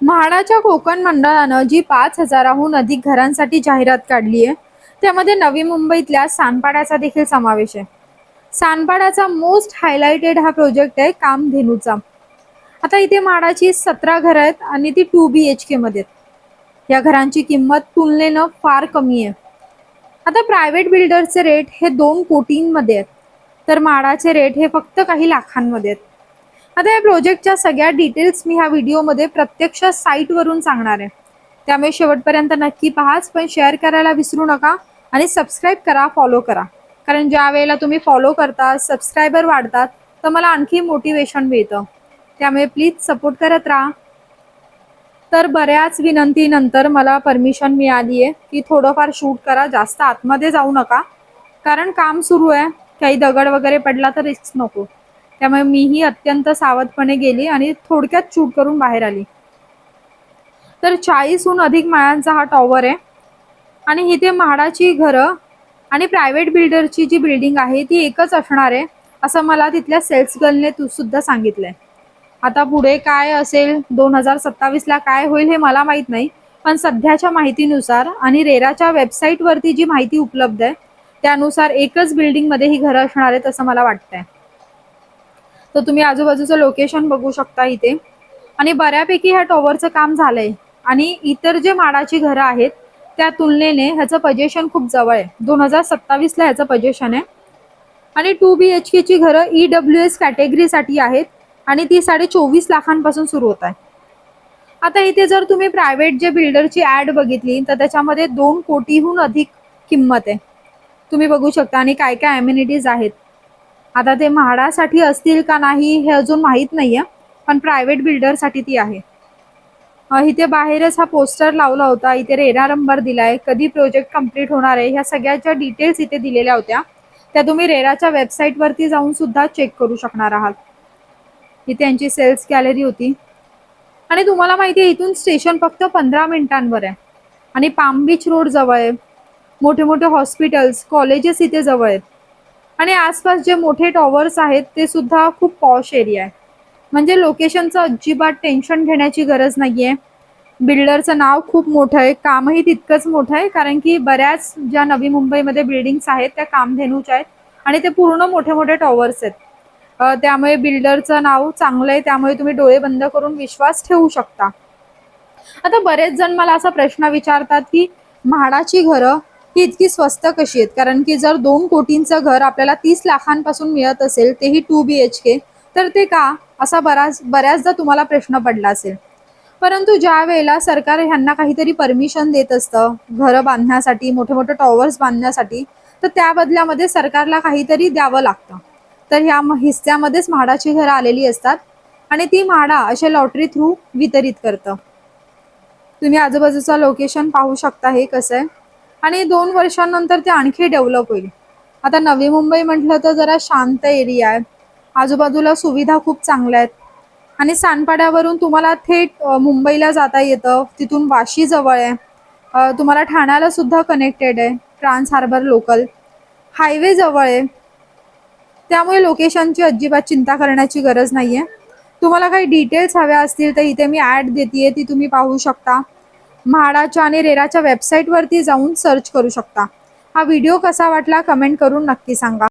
म्हाडाच्या कोकण मंडळानं जी पाच हजाराहून अधिक घरांसाठी जाहिरात काढली आहे त्यामध्ये नवी मुंबईतल्या सानपाड्याचा देखील समावेश आहे. सानपाड्याचा मोस्ट हायलाइटेड हा प्रोजेक्ट आहे कामधेनूचा. आता इथे म्हाडाची सतरा घरं आहेत आणि ती टू बी एच केमध्ये आहेत. या घरांची किंमत तुलनेनं फार कमी आहे. आता प्रायव्हेट बिल्डरचे रेट हे दोन कोटींमध्ये आहेत. तर म्हाडाचे रेट हे फक्त काही लाखांमध्ये आहेत. आता या प्रोजेक्टच्या सगळ्या डिटेल्स मी ह्या व्हिडिओमध्ये प्रत्यक्ष साईटवरून सांगणार आहे. त्यामुळे शेवटपर्यंत नक्की पहाच पण शेअर करायला विसरू नका आणि सबस्क्राईब करा फॉलो करा. कारण ज्या वेळेला तुम्ही फॉलो करता सबस्क्रायबर वाढतात तर मला आणखी मोटिवेशन मिळतं. त्यामुळे प्लीज सपोर्ट करत राहा. तर बऱ्याच विनंतीनंतर मला परमिशन मिळाली आहे की थोडंफार शूट करा जास्त आतमध्ये जाऊ नका. कारण काम सुरू आहे. काही दगड वगैरे पडला तर रिस्क नको. त्यामुळे मीही अत्यंत सावधपणे गेली आणि थोडक्यात चूक करून बाहेर आली. तर चाळीसहून अधिक माळ्यांचा हा टॉवर आहे. आणि इथे म्हाडाची घरं आणि प्रायव्हेट बिल्डरची जी बिल्डिंग आहे ती एकच असणार आहे असं मला तिथल्या सेल्स गर्लने तू सुद्धा सांगितलंय. आता पुढे काय असेल दोन हजार सत्तावीसला काय होईल हे मला माहीत नाही पण सध्याच्या माहितीनुसार आणि रेराच्या वेबसाईटवरती जी माहिती उपलब्ध आहे त्यानुसार एकच बिल्डिंगमध्ये ही घरं असणार आहेत असं मला वाटतंय. तर तुम्ही आजूबाजूचं लोकेशन बघू शकता इथे. आणि बऱ्यापैकी ह्या टॉवरचं काम झालंय. आणि इतर जे माडाची घरं आहेत त्या तुलनेने ह्याचं पजेशन खूप जवळ आहे. दोन हजार सत्तावीसला ह्याचं पजेशन आहे. आणि टू बी एच केची घरं ई डब्ल्यू एस कॅटेगरीसाठी आहेत. आणि ती साडे चोवीस लाखांपासून सुरू होत आहे. आता इथे जर तुम्ही प्रायव्हेट जे बिल्डरची ॲड बघितली तर त्याच्यामध्ये दोन कोटीहून अधिक किंमत आहे. तुम्ही बघू शकता. आणि काय काय ॲम्युनिटीज आहेत. आता ते म्हाडासाठी असतील का नाही हे अजून माहीत नाही आहे पण प्रायव्हेट बिल्डरसाठी ती आहे. इथे बाहेरच हा पोस्टर लावला होता इथे रेरा नंबर दिलाय कधी प्रोजेक्ट कंप्लीट होणार आहे ह्या सगळ्याच्या डिटेल्स इथे दिलेल्या होत्या. त्या तुम्ही रेराच्या वेबसाईटवरती जाऊन सुद्धा चेक करू शकणार आहात. इथे यांची सेल्स गॅलरी होती. आणि तुम्हाला माहिती आहे इथून स्टेशन फक्त पंधरा मिनिटांवर आहे. आणि पाम बीच रोड जवळ आहे. मोठे मोठे हॉस्पिटल्स कॉलेजेस इथे जवळ आहेत. आणि आसपास जे मोठे टॉवर्स आहेत ते सुद्धा खूप पॉश एरिया आहे. म्हणजे लोकेशनचं अजिबात टेन्शन घेण्याची गरज नाही आहे बिल्डरचं नाव खूप मोठं आहे. कामही तितकंच मोठं आहे कारण की बऱ्याच ज्या नवी मुंबईमध्ये बिल्डिंग्स आहेत त्या कामधेनूच्या आहेत आणि ते पूर्ण मोठे मोठे टॉवर्स आहेत. त्यामुळे बिल्डरचं नाव चांगलं आहे त्यामुळे तुम्ही डोळे बंद करून विश्वास ठेवू शकता. आता बरेच जण मला असा प्रश्न विचारतात की म्हाडाची घरं ही इतकी स्वस्त कशी आहेत? कारण की जर दोन कोटींचं घर आपल्याला तीस लाखांपासून मिळत असेल तेही टू बी एच के तर ते का? असा बराच बऱ्याचदा तुम्हाला प्रश्न पडला असेल. परंतु ज्या वेळेला सरकार ह्यांना काहीतरी परमिशन देत असतं घरं बांधण्यासाठी मोठे मोठे टॉवर्स बांधण्यासाठी तर त्या बदल्यामध्ये सरकारला काहीतरी द्यावं लागतं. तर ह्या हिस्स्यामध्येच म्हाडाची घरं आलेली असतात आणि ती म्हाडा अशा लॉटरी थ्रू वितरित करतं. तुम्ही आजूबाजूचं लोकेशन पाहू शकता हे कसं आहे. आणि दोन वर्षांनंतर ते आणखी डेव्हलप होईल. आता नवी मुंबई म्हटलं तर जरा शांत एरिया आहे. आजूबाजूला सुविधा खूप चांगल्या आहेत. आणि सानपाड्यावरून तुम्हाला थेट मुंबईला जाता येतं. तिथून वाशी जवळ आहे. तुम्हाला ठाण्याला सुद्धा कनेक्टेड आहे. ट्रान्स हार्बर लोकल हायवे जवळ आहे. त्यामुळे लोकेशनची अजिबात चिंता करण्याची गरज नाही आहे तुम्हाला काही डिटेल्स हव्या असतील तर इथे मी ॲड देते ती तुम्ही पाहू शकता. म्हाडाच्या आणि रेराच्या वेबसाईटवरती जाऊन सर्च करू शकता. हा व्हिडिओ कसा वाटला कमेंट करून नक्की सांगा.